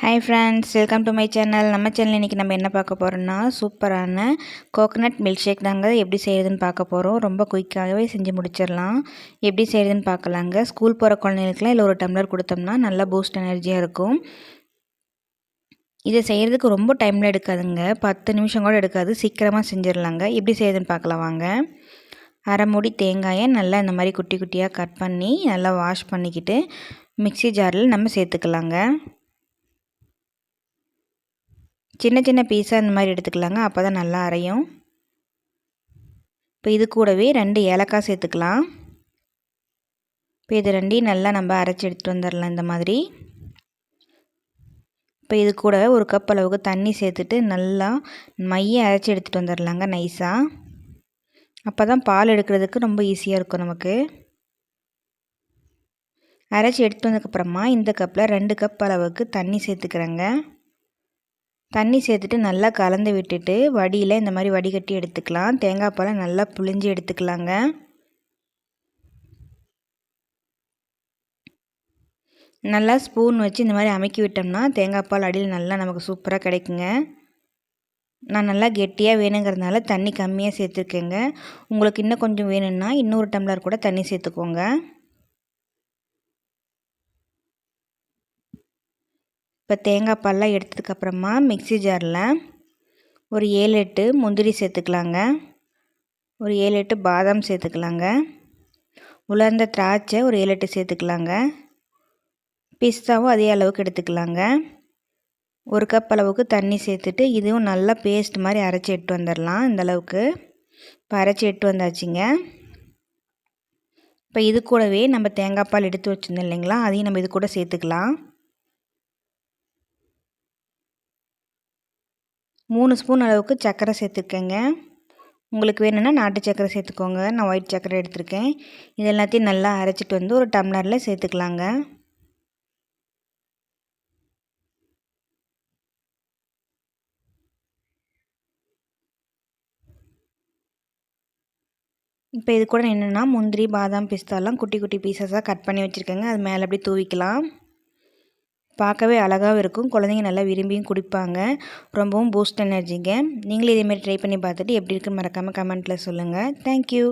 Hi friends welcome to my channel நம்ம channel இன்றைக்கி நம்ம என்ன பார்க்க போகிறோம்னா சூப்பரான கோகனட் மில்க் ஷேக் தாங்க. எப்படி செய்கிறதுன்னு பார்க்க போகிறோம் ரொம்ப குயிக்காகவே செஞ்சு முடிச்சிடலாம். எப்படி செய்கிறதுன்னு பார்க்கலாங்க. ஸ்கூல் போகிற குழந்தைங்களுக்குலாம் இல்லை ஒரு டம்ளர் கொடுத்தோம்னா நல்லா பூஸ்ட் எனர்ஜியாக இருக்கும். இதை செய்கிறதுக்கு ரொம்ப டைமில் எடுக்காதுங்க. பத்து நிமிஷம் கூட எடுக்காது. சீக்கிரமாக செஞ்சிடலாங்க. எப்படி செய்கிறதுன்னு பார்க்கலாம் வாங்க. அரை மூடி தேங்காயை நல்லா இந்த மாதிரி குட்டி குட்டியாக கட் பண்ணி நல்லா வாஷ் பண்ணிக்கிட்டு மிக்சி ஜாரில் நம்ம சேர்த்துக்கலாங்க. சின்ன சின்ன பீஸாக இந்த மாதிரி எடுத்துக்கலாங்க. அப்போ தான் நல்லா அரையும். இப்போ இது கூடவே ரெண்டு ஏலக்காய் சேர்த்துக்கலாம். இப்போ இது ரெண்டையும் நல்லா நம்ம அரைச்சி எடுத்துகிட்டு வந்துடலாம் இந்த மாதிரி. இப்போ இது கூட ஒரு கப் அளவுக்கு தண்ணி சேர்த்துட்டு நல்லா மைய அரைச்சி எடுத்துகிட்டு வந்துடலாங்க நைஸாக அப்போ தான் பால் எடுக்கிறதுக்கு ரொம்ப ஈஸியாக இருக்கும் நமக்கு. அரைச்சி எடுத்து வந்ததுக்கப்புறமா இந்த கப்பில் ரெண்டு கப் அளவுக்கு தண்ணி சேர்த்துக்கிறேங்க. தண்ணி சேர்த்துட்டு நல்லா கலந்து விட்டுட்டு வடியில் இந்த மாதிரி வடிகட்டி எடுத்துக்கலாம். தேங்காய் பாலை நல்லா புளிஞ்சு எடுத்துக்கலாங்க. நல்லா ஸ்பூன் வச்சு இந்த மாதிரி அமைக்கி விட்டோம்னா தேங்காய் பால் அடியில் நல்லா நமக்கு சூப்பராக கிடைக்குங்க. நான் நல்லா கெட்டியாக வேணுங்கிறதுனால தண்ணி கம்மியாக சேர்த்துருக்கேங்க. உங்களுக்கு இன்னும் கொஞ்சம் வேணும்னா இன்னொரு டம்ளர் கூட தண்ணி சேர்த்துக்கோங்க. இப்போ தேங்காய் பால்லாம் எடுத்ததுக்கப்புறமா மிக்சி ஜாரில் ஒரு ஏழு எட்டு முந்திரி சேர்த்துக்கலாங்க. ஒரு ஏழு எட்டு பாதாம் சேர்த்துக்கலாங்க. உலர்ந்த திராட்சை ஒரு ஏழு எட்டு சேர்த்துக்கலாங்க. பிஸ்தாவும் அதே அளவுக்கு எடுத்துக்கலாங்க. ஒரு கப் அளவுக்கு தண்ணி சேர்த்துட்டு இதுவும் நல்லா பேஸ்ட் மாதிரி அரைச்சி எட்டு வந்துடலாம் இந்த அளவுக்கு. இப்போ அரைச்சி எட்டு வந்தாச்சுங்க. இப்போ இது கூடவே நம்ம தேங்காய் பால் எடுத்து வச்சுருந்தோம் இல்லைங்களா? அதையும் நம்ம இது கூட சேர்த்துக்கலாம். மூணு ஸ்பூன் அளவுக்கு சர்க்கரை சேர்த்துக்கங்க. உங்களுக்கு வேணும்னா நாட்டு சர்க்கரை சேர்த்துக்கோங்க. நான் ஒயிட் சர்க்கரை எடுத்திருக்கேன். இது எல்லாத்தையும் நல்லா அரைச்சிட்டு வந்து ஒரு டம்ளரில் சேர்த்துக்கலாங்க. இப்போ இது கூட என்னென்னா முந்திரி பாதாம் பிஸ்தாலாம் குட்டி குட்டி பீசஸாக கட் பண்ணி வச்சுருக்கேங்க. அது மேலே அப்படியே தூவிக்கலாம். பார்க்கவே அழகாகவும் இருக்கும். குழந்தைங்க நல்லா விரும்பியும் குடிப்பாங்க. ரொம்பவும் பூஸ்ட் எனர்ஜிங்க நீங்களும் இதேமாரி ட்ரை பண்ணி பார்த்துட்டு எப்படி இருக்குன்னு மறக்காமல் கமெண்ட்டில் சொல்லுங்கள் தேங்க்யூ